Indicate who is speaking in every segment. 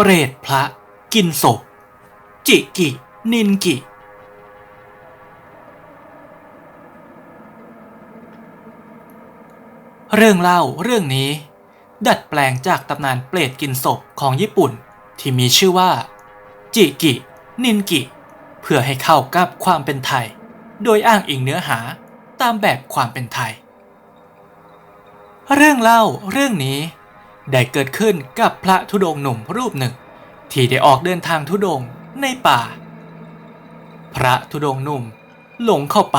Speaker 1: เปรตพระ กินศพ จิกิ นินกิเรื่องเล่าเรื่องนี้ ดัดแปลงจากตำนานเปรตกินศพของญี่ปุ่น ที่มีชื่อว่า จิกิ นินกิ เพื่อให้เข้ากับความเป็นไทย โดยอ้างอิงเนื้อหาตามแบบความเป็นไทย เรื่องเล่าเรื่องนี้ ได้เกิดขึ้นกับพระธุดงค์หนุ่มรูปหนึ่ง ที่ได้ออกเดินทางธุดงค์ในป่า พระธุดงค์หนุ่มหลงเข้าไป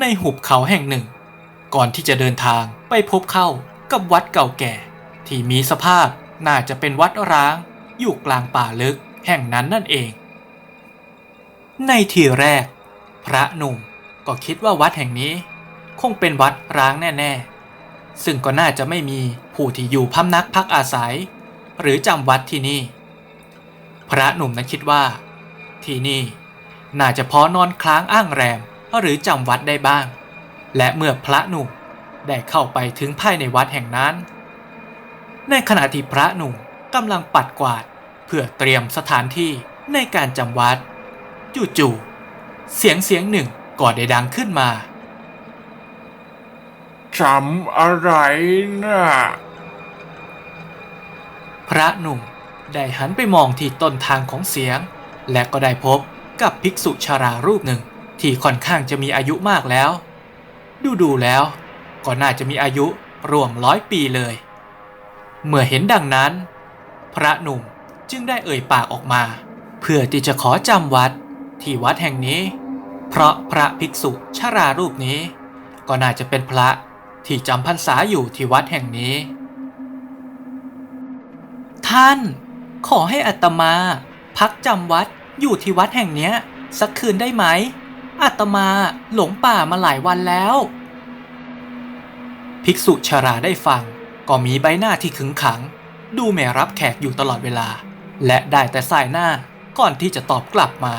Speaker 1: ในหุบเขาแห่งหนึ่ง ก่อนที่จะเดินทางไปพบเข้ากับวัดเก่าแก่ ที่มีสภาพน่าจะเป็นวัดร้าง อยู่กลางป่าลึกแห่งนั้นนั่นเอง ในทีแรก พระหนุ่มก็คิดว่าวัดแห่งนี้ คงเป็นวัดร้างแน่ ๆ ซึ่งก็น่าจะไม่มี ผู้ที่อยู่พำนักพักอาศัย หรือจำวัดที่นี่ พระหนุ่มนั้นคิดว่า ที่นี่น่าจะพอนอนค้างอ้างแรมหรือจำวัดได้บ้าง และเมื่อพระหนุ่มได้เข้าไปถึงภายในวัดแห่งนั้น ในขณะที่พระหนุ่มกำลังปัดกวาดเพื่อเตรียมสถานที่ในการจำวัด จู่ๆเสียงเสียงหนึ่งก็ได้ดังขึ้นมา
Speaker 2: จำอะไรน่ะ
Speaker 1: พระหนุ่มได้หันไปมองที่ต้นทางของเสียง และก็ได้พบกับภิกษุชารารูปหนึ่งที่ค่อนข้างจะมีอายุมากแล้ว ดูดูแล้ว ก็น่าจะมีอายุรวมร้อยปีเลย เมื่อเห็นดังนั้น พระหนุ่มจึงได้เอ่ยปากออกมา เพื่อที่จะขอจำวัดที่วัดแห่งนี้ เพราะพระภิกษุชารารูปนี้ ก็น่าจะเป็นพระที่จำพรรษาอยู่ที่วัดแห่งนี้ ท่าน ขอให้อัตมา พักจำวัดอยู่ที่วัดแห่งเนี้ย สักคืนได้ไหมอัตมาหลงป่ามาหลายวันแล้ว ภิกษุชาราได้ฟัง ก็มีใบหน้าที่ขึงขัง ดูไม่รับแขกอยู่ตลอดเวลา และได้แต่สายหน้าก่อนที่จะตอบกลับมา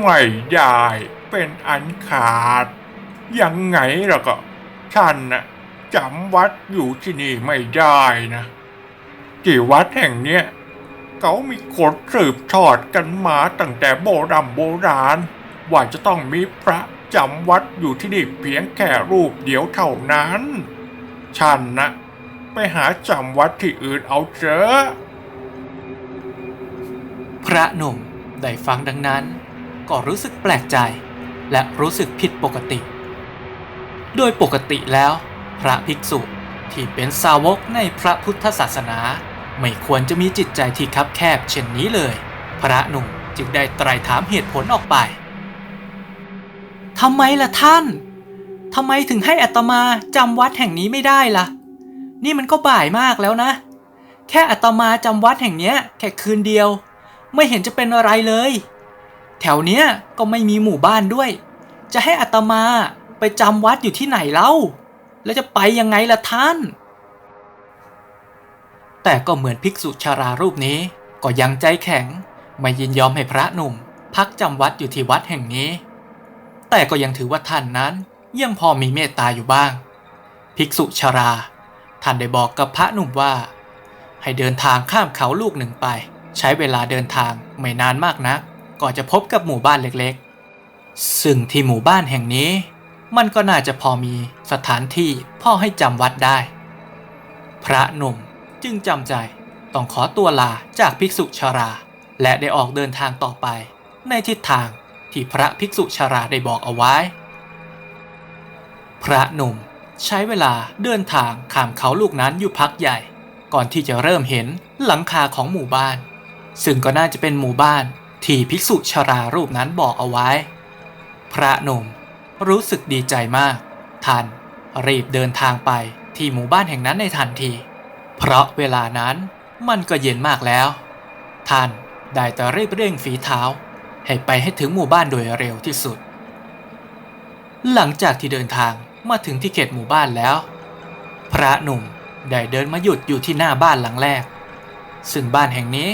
Speaker 2: ไม่ได้เป็นอันขาด ยังไงล่ะก็ท่านน่ะ จำวัดอยู่ที่นี่ไม่ได้นะที่วัดแห่งเนี้ยเขามีกฎสืบทอดกันมาตั้งแต่โบราณโบราณ ว่าจะต้องมีพระจำวัดอยู่ที่นี่เพียงแค่รูปเดียวเท่านั้น ฉันนะไปหาจำวัดที่อื่นเอาเถอะ
Speaker 1: พระหนุ่มได้ฟังดังนั้น ก็รู้สึกแปลกใจ และรู้สึกผิดปกติ โดยปกติแล้ว พระภิกษุที่เป็นสาวกในพระพุทธศาสนา ไม่ควรจะมีจิตใจที่คับแคบเช่นนี้เลย พระหนุ่มจึงได้ไตรถามเหตุผลออกไปทำไมล่ะท่านทำไมถึงให้อัตมาจำวัดแห่งนี้ไม่ได้ล่ะ นี่มันก็บ่ายมากแล้วนะ แค่อัตมาจำวัดแห่งเนี้ยแค่คืนเดียว ไม่เห็นจะเป็นอะไรเลย แถวเนี้ยก็ไม่มีหมู่บ้านด้วย จะให้อัตมาไปจำวัดอยู่ที่ไหนเล่า แล้วจะไปยังไงล่ะท่าน แต่ก็เหมือนภิกษุชารารูปนี้ก็ยังใจแข็ง ไม่ยินยอมให้พระหนุ่ม พักจำวัดอยู่ที่วัดแห่งนี้ แต่ก็ยังถือว่าท่านนั้นยังพอมีเมตตาอยู่บ้าง ภิกษุชารา ท่านได้บอกกับพระหนุ่มว่า ให้เดินทางข้ามเขาลูกหนึ่งไป ใช้เวลาเดินทางไม่นานมากนักก็จะพบกับหมู่บ้านเล็กๆ ซึ่งที่หมู่บ้านแห่งนี้ มันก็น่าจะพอมีสถานที่พ่อให้จำวัดได้ พระหนุ่มจึงจำใจต้องขอตัวลาจากภิกษุชารา และได้ออกเดินทางต่อไป ในทิศทางที่พระภิกษุชาราได้บอกเอาไว้ พระหนุ่มใช้เวลาเดินทางข้ามเขาลูกนั้นอยู่พักใหญ่ ก่อนที่จะเริ่มเห็นหลังคาของหมู่บ้าน ซึ่งก็น่าจะเป็นหมู่บ้านที่ภิกษุชารารูปนั้นบอกเอาไว้ พระหนุ่ม รู้สึกดีใจมาก ท่านรีบเดินทางไปที่หมู่บ้านแห่งนั้นในทันที เพราะเวลานั้นมันก็เย็นมากแล้ว ท่านได้แต่รีบเร่งฝีเท้า ให้ไปให้ถึงหมู่บ้านโดยเร็วที่สุด หลังจากที่เดินทางมาถึงที่เขตหมู่บ้านแล้ว พระหนุ่มได้เดินมาหยุดอยู่ที่หน้าบ้านหลังแรก ซึ่งบ้านแห่งนี้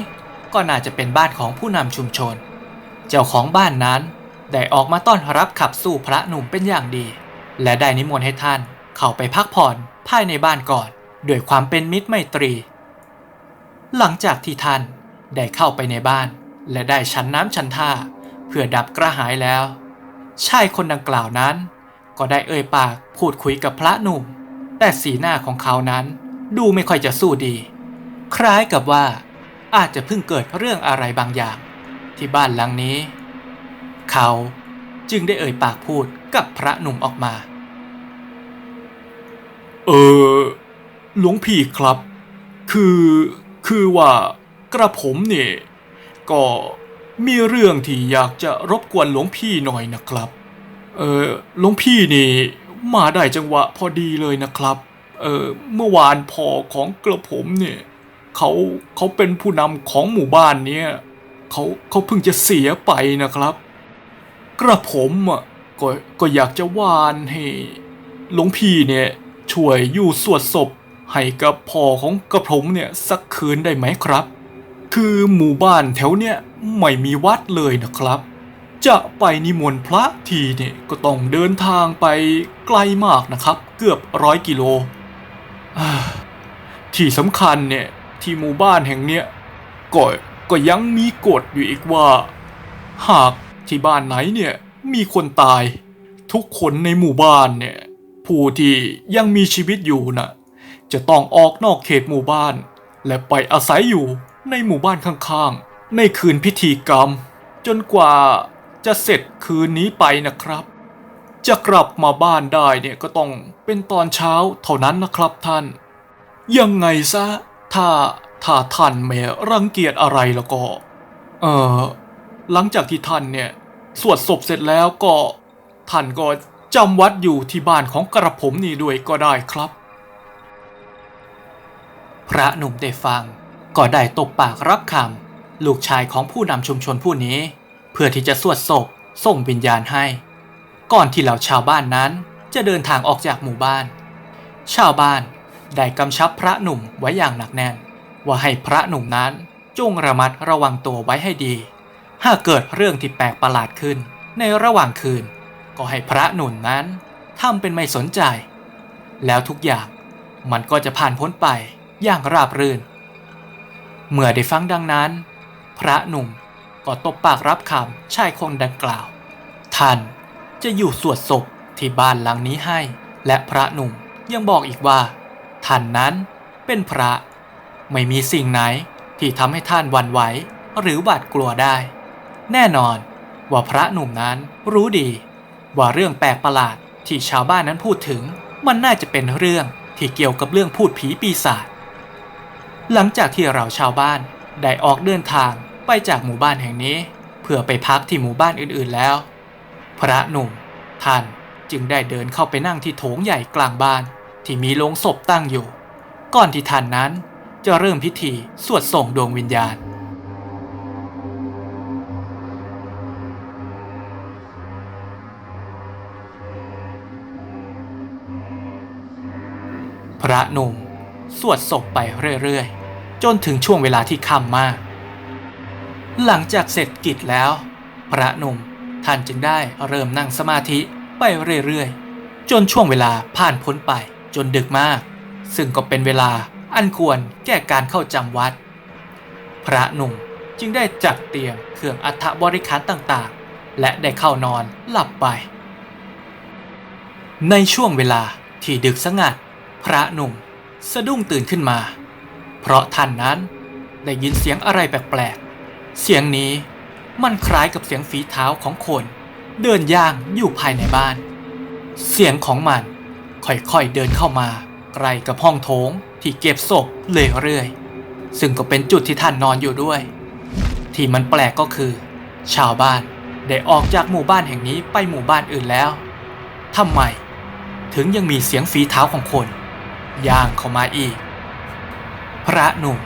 Speaker 1: ก็น่าจะเป็นบ้านของผู้นำชุมชน เจ้าของบ้านนั้น ได้ออกมาต้อนรับขับสู้พระหนุ่มเป็นอย่างดี และได้นิมนต์ให้ท่านเข้าไปพักผ่อนภายในบ้านก่อนด้วยความเป็นมิตรไมตรี หลังจากที่ท่านได้เข้าไปในบ้าน และได้ชันน้ำชันท่า เพื่อดับกระหายแล้ว ชายคนดังกล่าวนั้น ก็ได้เอ่ยปากพูดคุยกับพระหนุ่ม แต่สีหน้าของเขานั้นดูไม่ค่อยจะสู้ดี คล้ายกับว่าอาจจะเพิ่งเกิดเรื่องอะไรบางอย่าง ที่บ้านหลังนี้ เขาจึงได้เอ่ยปากพูดกับพระหนุ่มออกมา เออ หลวงพี่ครับ คือคือว่ากระผมเนี่ย ก็มีเรื่องที่อยากจะรบกวนหลวงพี่หน่อยนะครับ เออหลวงพี่นี่มาได้จังหวะพอดีเลยนะครับ เออเมื่อวานพอของกระผมเนี่ยเขาเขาเป็นผู้นำของหมู่บ้านเนี่ยเขาเขาเพิ่งจะเสียไปนะครับ กระผมอะก็ก็อยากจะวานให้หลวงพี่เนี่ยช่วยอยู่สวดศพให้กับพ่อของกระผมเนี่ยสักคืนได้ไหมครับ คือหมู่บ้านแถวเนี่ยไม่มีวัดเลยนะครับ จะไปนิมนต์พระทีเนี่ยก็ต้องเดินทางไปไกลมากนะครับ เกือบร้อยกิโล ที่สำคัญเนี่ยที่หมู่บ้านแห่งเนี้ยก็ก็ยังมีกฎอยู่อีกว่า หาก ที่บ้านไหนเนี่ยมีคนตาย ทุกคนในหมู่บ้านเนี่ยผู้ที่ยังมีชีวิตอยู่น่ะจะต้องออกนอกเขตหมู่บ้าน และไปอาศัยอยู่ในหมู่บ้านข้างๆ ในคืนพิธีกรรม จนกว่าจะเสร็จคืนนี้ไปนะครับ จะกลับมาบ้านได้เนี่ยก็ต้องเป็นตอนเช้าเท่านั้นนะครับท่าน ยังไงซะ ถ้าถ้าท่านไม่รังเกียจอะไรแล้วก็ เออ หลังจากที่ท่านเนี่ยสวดศพเสร็จแล้วก็ท่านก็จำวัดอยู่ที่บ้านของกระผมนี่ด้วยก็ได้ครับ พระหนุ่มได้ฟังก็ได้ตบปากรับคำลูกชายของผู้นำชุมชนผู้นี้ เพื่อที่จะสวดศพส่งวิญญาณให้ ก่อนที่เหล่าชาวบ้านนั้นจะเดินทางออกจากหมู่บ้าน ชาวบ้านได้กำชับพระหนุ่มไว้อย่างหนักแน่น ว่าให้พระหนุ่มนั้นจงระมัดระวังตัวไว้ให้ดี หากเกิดเรื่องที่แปลกประหลาดขึ้น ในระหว่างคืน ก็ให้พระหนุ่มนั้นทำเป็นไม่สนใจ แล้วทุกอย่างมันก็จะผ่านพ้นไปอย่างราบรื่น เมื่อได้ฟังดังนั้น พระหนุ่มก็ตบปากรับคำชายคนดังกล่าว ท่านจะอยู่สวดศพที่บ้านหลังนี้ให้ และพระหนุ่มยังบอกอีกว่า ท่านนั้นเป็นพระไม่มีสิ่งไหนที่ทำให้ท่านวันไหวหรือหวาดกลัวได้ แน่นอน ว่าพระหนุ่มนั้นรู้ดี ว่าเรื่องแปลกประหลาดที่ชาวบ้านนั้นพูดถึง มันน่าจะเป็นเรื่องที่เกี่ยวกับเรื่องพูดผีปีศาจหลังจากที่เราชาวบ้านได้ออกเดินทางไปจากหมู่บ้านแห่งนี้ เพื่อไปพักที่หมู่บ้านอื่นๆแล้ว พระหนุ่ม ท่านจึงได้เดินเข้าไปนั่งที่โถงใหญ่กลางบ้านที่มีโลงศพตั้งอยู่ ก่อนที่ท่านนั้นจะเริ่มพิธีสวดส่งดวงวิญญาณ ระหนุ่ม สวดศพไปเรื่อยๆ จนถึงช่วงเวลาที่ค่ำมาก หลังจากเสร็จกิจแล้ว พระหนุ่มท่านจึงได้เริ่มนั่งสมาธิไปเรื่อยๆ จนช่วงเวลาผ่านพ้นไปจนดึกมาก ซึ่งก็เป็นเวลาอันควรแก่การเข้าจำวัด พระหนุ่มจึงได้จัดเตรียมเครื่องอัฐบริคารต่างๆ และได้เข้านอนหลับไป ในช่วงเวลาที่ดึกสงัด พระหนุ่มสะดุ้งตื่นขึ้นมา เพราะท่านนั้นได้ยินเสียงอะไรแปลกๆ เสียงนี้มันคล้ายกับเสียงฝีเท้าของคนเดินย่างอยู่ภายในบ้าน เสียงของมันค่อยๆเดินเข้ามาใกล้กับห้องโถงที่เก็บศพเรื่อยๆ ซึ่งก็เป็นจุดที่ท่านนอนอยู่ด้วย ที่มันแปลกก็คือ ชาวบ้านได้ออกจากหมู่บ้านแห่งนี้ไปหมู่บ้านอื่นแล้วทำไมถึงยังมีเสียงฝีเท้าของคน ย่างเข้ามาอีก พระหนุ่ม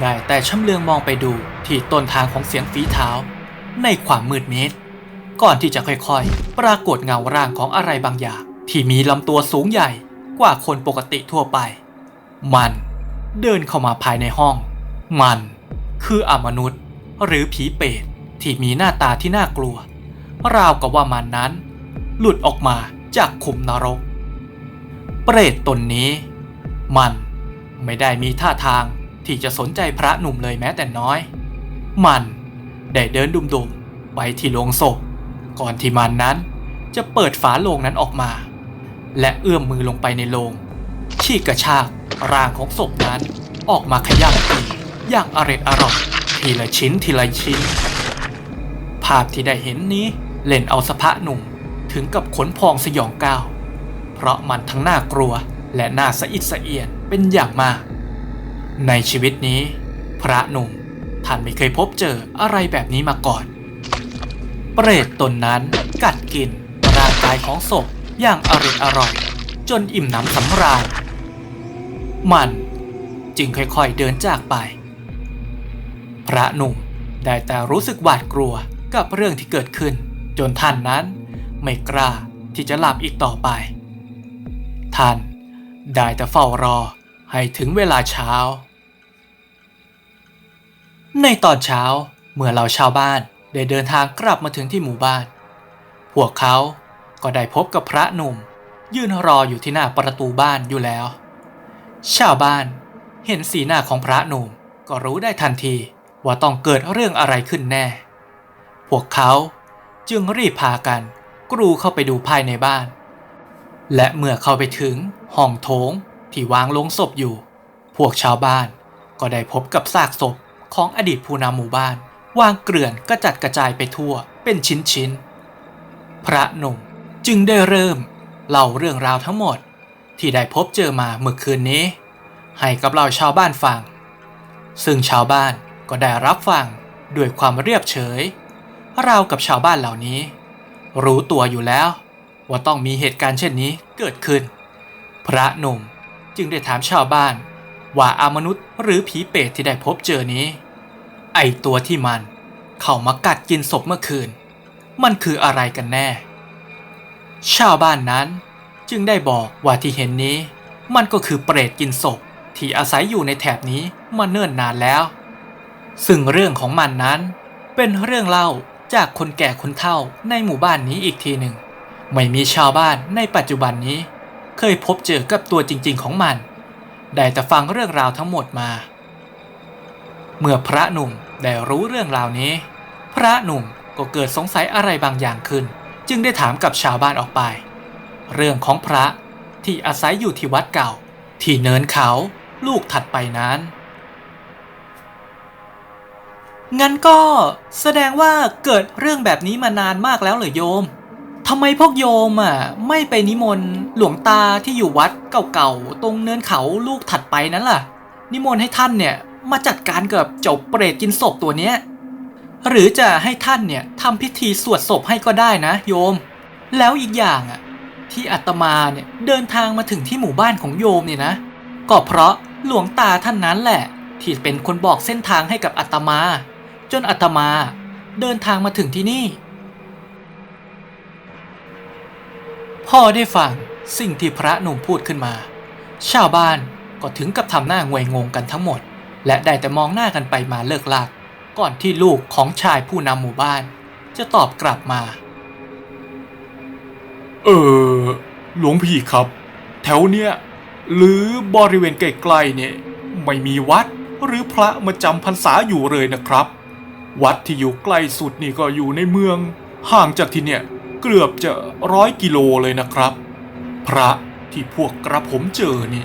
Speaker 1: ได้แต่ช่ำเลืองมองไปดูที่ต้นทางของเสียงฝีเท้า ในความมืดมิดก่อนที่จะค่อยๆ ปรากฏเงาร่างของอะไรบางอย่าง ที่มีลำตัวสูงใหญ่กว่าคนปกติทั่วไป มันเดินเข้ามาภายในห้อง มันคืออมนุษย์ หรือผีเปรตที่มีหน้าตาที่น่ากลัว ราวกับว่ามันนั้น หลุดออกมาจากขุมนรก เปรตตนนี้ มันไม่ได้มีท่าทางที่จะสนใจพระหนุ่มเลยแม้แต่น้อย มันได้เดินดุมๆไปที่โลงศพ ก่อนที่มันนั้นจะเปิดฝาโลงนั้นออกมา และเอื้อมมือลงไปในโลงฉีกกระชากร่างของศพนั้นออกมาขย้ำตีอย่างอร็ดอร่อยทีละชิ้นทีละชิ้น ภาพที่ได้เห็นนี้เล่นเอาสะพะหนุ่มถึงกับขนพองสยองก้าวเพราะมันทั้งน่ากลัว และน่าสะอิดสะเอียนเป็นอย่างมาก ในชีวิตนี้ พระหนุ่มท่านไม่เคยพบเจออะไรแบบนี้มาก่อน เปรตตนนั้นกัดกินร่างกายของศพอย่างอร่อยอร่อย จนอิ่มหนำสำราญ มันจึงค่อยๆเดินจากไป พระหนุ่มได้แต่รู้สึกหวาดกลัวกับเรื่องที่เกิดขึ้น จนท่านนั้นไม่กล้าที่จะหลับอีกต่อไป ท่าน ได้แต่เฝ้ารอให้ถึงเวลาเช้า ในตอนเช้าเมื่อเราชาวบ้านได้เดินทางกลับมาถึงที่หมู่บ้าน พวกเขาก็ได้พบกับพระหนุ่ม ยืนรออยู่ที่หน้าประตูบ้านอยู่แล้ว ชาวบ้านเห็นสีหน้าของพระหนุ่มก็รู้ได้ทันทีว่าต้องเกิดเรื่องอะไรขึ้นแน่ พวกเขาจึงรีบพากันกรูเข้าไปดูภายในบ้าน และเมื่อเข้าไปถึงห้องโถงที่วางลงศพอยู่ พวกชาวบ้านก็ได้พบกับซากศพของอดีตผู้นำหมู่บ้าน วางเกลื่อนกระจัดกระจายไปทั่วเป็นชิ้นๆ พระหนุ่มจึงได้เริ่มเล่าเรื่องราวทั้งหมดที่ได้พบเจอมาเมื่อคืนนี้ ให้กับเราชาวบ้านฟัง ซึ่งชาวบ้านก็ได้รับฟังด้วยความเรียบเฉยราวกับชาวบ้านเหล่านี้ รู้ตัวอยู่แล้ว ว่าต้องมีเหตุการณ์เช่นนี้เกิดขึ้น พระหนุ่มจึงได้ถามชาวบ้าน ว่าอามนุษย์หรือผีเปรตที่ได้พบเจอนี้ ไอตัวที่มันเข้ามากัดกินศพเมื่อคืน มันคืออะไรกันแน่ ชาวบ้านนั้นจึงได้บอกว่าที่เห็นนี้ มันก็คือเปรตกินศพที่อาศัยอยู่ในแถบนี้มาเนิ่นนานแล้ว ซึ่งเรื่องของมันนั้นเป็นเรื่องเล่าจากคนแก่คนเฒ่าในหมู่บ้านนี้อีกทีหนึ่ง ไม่มีชาวบ้านในปัจจุบันนี้ เคยพบเจอกับตัวจริง ๆ ของมัน ได้แต่ฟังเรื่องราวทั้งหมดมา เมื่อพระหนุ่มได้รู้เรื่องราวนี้ พระหนุ่มก็เกิดสงสัยอะไรบางอย่างขึ้น จึงได้ถามกับชาวบ้านออกไป เรื่องของพระที่อาศัยอยู่ที่วัดเก่า ที่เนินเขาลูกถัดไปนั้น งั้นก็แสดงว่าเกิดเรื่องแบบนี้มานานมากแล้วเหรอโยม ทำไมพวกโยมอะไม่ไปนิมนต์หลวงตาที่อยู่วัดเก่าๆ ตรงเนินเขาลูกถัดไปนั้นล่ะ นิมนต์ให้ท่านเนี่ยมาจัดการกับเจ้าเปรตกินศพตัวเนี้ยหรือจะให้ท่านเนี่ยทำพิธีสวดศพให้ก็ได้นะ โยม แล้วอีกอย่างอะที่อาตมาเนี่ยเดินทางมาถึงที่หมู่บ้านของโยมเนี่ยนะ ก็เพราะหลวงตาท่านนั้นแหละ ที่เป็นคนบอกเส้นทางให้กับอาตมา จนอาตมาเดินทางมาถึงที่นี่ พอได้ฟังสิ่งที่พระหนุ่มพูดขึ้นมา ชาวบ้านก็ถึงกับทำหน้างวยงงกันทั้งหมด และได้แต่มองหน้ากันไปมาเลิกลากก่อนที่ลูกของชายผู้นำหมู่บ้าน จะตอบกลับมา
Speaker 2: เออ หลวงพี่ครับ แถวเนี้ยหรือบริเวณใกล้ๆเนี่ย ไม่มีวัดหรือพระมาจำพรรษาอยู่เลยนะครับ วัดที่อยู่ใกล้สุดนี่ก็อยู่ในเมือง ห่างจากที่เนี่ย เกือบจะร้อยกิโลเลยนะครับ พระที่พวกกระผมเจอนี่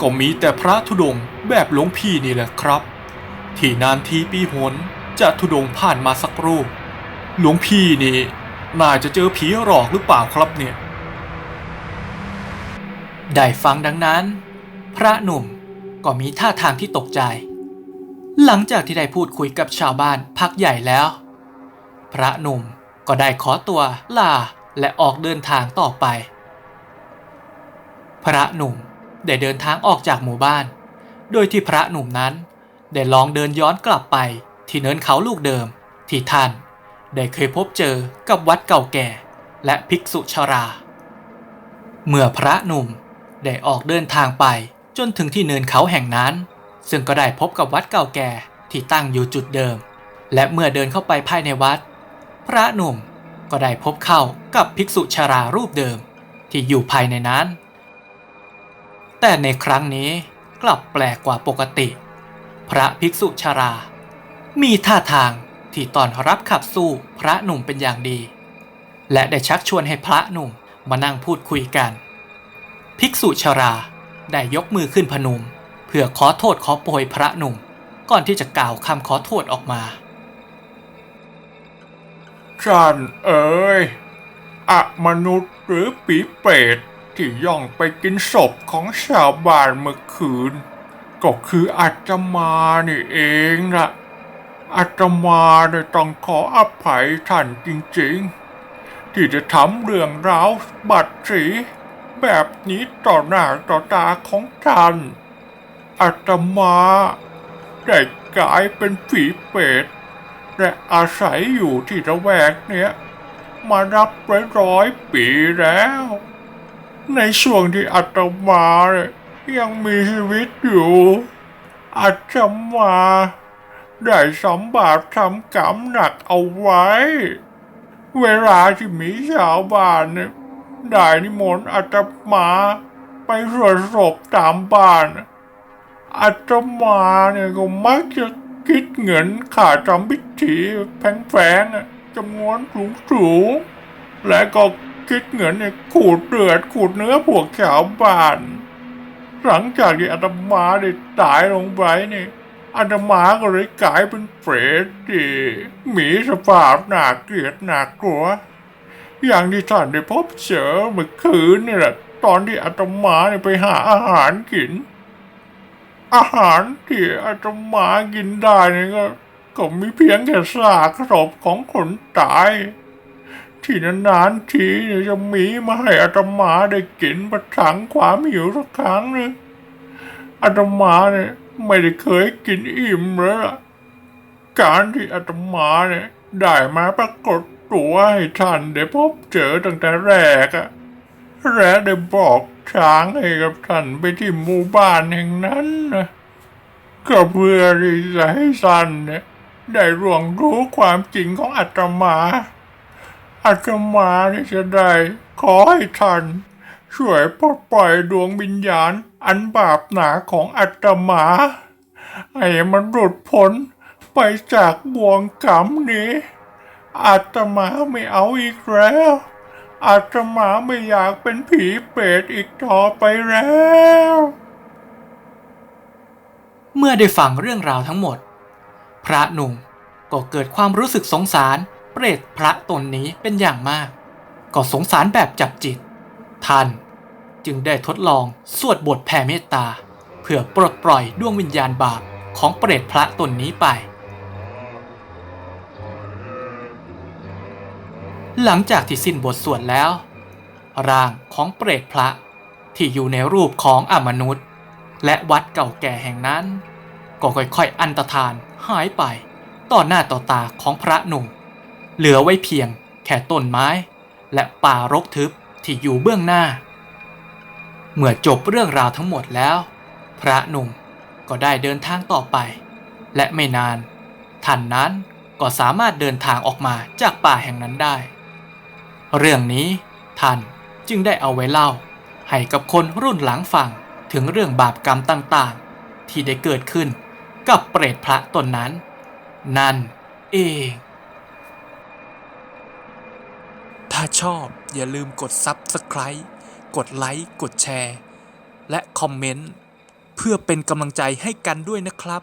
Speaker 2: ก็มีแต่พระธุดงแบบหลวงพี่นี่แหละครับ ที่นานทีปีหนจะธุดงผ่านมาสักรูป หลวงพี่นี่น่าจะเจอผีหลอกหรือเปล่าครับเนี่ย
Speaker 1: ได้ฟังดังนั้น พระหนุ่มก็มีท่าทางที่ตกใจ หลังจากที่ได้พูดคุยกับชาวบ้านพักใหญ่แล้ว พระหนุ่ม ก็ได้ขอตัวลาและออกเดินทางต่อไป พระหนุ่มได้เดินทางออกจากหมู่บ้าน โดยที่พระหนุ่มนั้น ได้ลองเดินย้อนกลับไปที่เนินเขาลูกเดิม ที่ท่านได้เคยพบเจอกับวัดเก่าแก่ และภิกษุชรา เมื่อพระหนุ่มได้ออกเดินทางไปจนถึงที่เนินเขาแห่งนั้น ซึ่งก็ได้พบกับวัดเก่าแก่ที่ตั้งอยู่จุดเดิม และเมื่อเดินเข้าไปภายในวัด พระหนุ่มก็ได้พบเข้ากับภิกษุชรารูปเดิมที่อยู่ภายในนั้น แต่ในครั้งนี้กลับแปลกกว่าปกติ พระภิกษุชารา มีท่าทางที่ตอนรับขับสู้พระหนุ่มเป็นอย่างดี และได้ชักชวนให้พระหนุ่มมานั่งพูดคุยกัน ภิกษุชาราได้ยกมือขึ้นพนม เพื่อขอโทษขอโปรยพระหนุ่มก่อนที่จะกล่าวคำขอโทษออกมา
Speaker 2: ท่านเอ๋ยอะมนุษย์หรือปีเปรตที่ย่องไปกินศพของชาวบ้านเมื่อคืน ก็คืออาตมานี่เองละอาตมาเนี่ยต้องขออภัยท่านจริงๆ ที่จะทำเรื่องราวบัตรสีแบบนี้ต่อหน้าต่อตาของท่านอาตมาได้กลายเป็นผีเปรต และอาศัยอยู่ที่ระแวกเนี้ยมานับร้อยร้อยๆปีแล้ว ในช่วงที่อาตมาเนี่ยยังมีชีวิตอยู่อาตมาได้สำบาปทำกรรมหนักเอาไว้ เวลาที่มีชาวบ้านเนี่ยได้นิมนต์อาตมาไปสวดศพตามบ้านอาตมาเนี่ยก็มักจะ คิดเงินค่าทำพิธีแพงๆอะจำนวนสูงๆ และก็คิดเงินเนี่ยขูดเลือดขูดเนื้อพวกชาวบ้าน หลังจากที่อาตมาได้ตายลงไปเนี่ยอาตมาก็เลยกลายเป็นเปรตที่มีสภาพหนาเกลียดหนากลัว อย่างที่ท่านได้พบเจอเมื่อคืนนี่แหละ ตอนที่อาตมาเนี่ยไปหาอาหารกิน อาหารที่อาตมากินได้นี่ก็ก็มีเพียงแค่ซากศพของคนตาย ที่นานๆทีจะมีมาให้อาตมาได้กินประทังความหิวสักครั้งนึงอาตมาเนี่ยไม่ได้เคยกินอิ่มเลยล่ะการที่อาตมาเนี่ยได้มาปรากฏตัวให้ท่านได้พบเจอตั้งแต่แรกอะ และได้บอกทางให้กับท่านไปที่หมู่บ้านแห่งนั้นนะก็เพื่อที่จะให้ท่านเนี่ยได้ร่วงรู้ความจริงของอาตมาอาตมาเนี่ยจะได้ขอให้ท่านช่วยปลดปล่อยดวงวิญญาณอันบาปหนาของอาตมาให้มันหลุดพ้นไปจากบ่วงกรรมนี้อาตมาไม่เอาอีกแล้ว อาตมาไม่อยากเป็นผีเปรตอีกต่อไปแล้ว
Speaker 1: เมื่อได้ฟังเรื่องราวทั้งหมด พระหนุ่มก็เกิดความรู้สึกสงสารเปรตพระตนนี้เป็นอย่างมาก ก็สงสารแบบจับจิต ท่านจึงได้ทดลองสวดบทแผ่เมตตา เพื่อปลดปล่อยดวงวิญญาณบาปของเปรตพระตนนี้ไป หลังจากที่สิ้นบทสวดแล้ว ร่างของเปรตพระที่อยู่ในรูปของอมนุษย์ และวัดเก่าแก่แห่งนั้น ก็ค่อยๆ อันตรธานหายไปต่อหน้าต่อตาของพระหนุ่ม เหลือไว้เพียงแค่ต้นไม้ และป่ารกทึบที่อยู่เบื้องหน้า เมื่อจบเรื่องราวทั้งหมดแล้ว พระหนุ่มก็ได้เดินทางต่อไป และไม่นานท่านนั้นก็สามารถเดินทางออกมาจากป่าแห่งนั้นได้ เรื่องนี้ท่านจึงได้เอาไว้เล่า ให้กับคนรุ่นหลังฟังถึงเรื่องบาปกรรมต่างๆ ที่ได้เกิดขึ้นกับเปรตพระตนนั้น นั่นเอง ถ้าชอบอย่าลืมกด Subscribe กดไลค์กดแชร์ และคอมเมนต์เพื่อเป็นกำลังใจให้กันด้วยนะครับ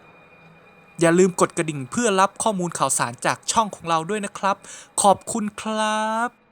Speaker 1: อย่าลืมกดกระดิ่งเพื่อรับข้อมูลข่าวสารจากช่องของเราด้วยนะครับ ขอบคุณครับ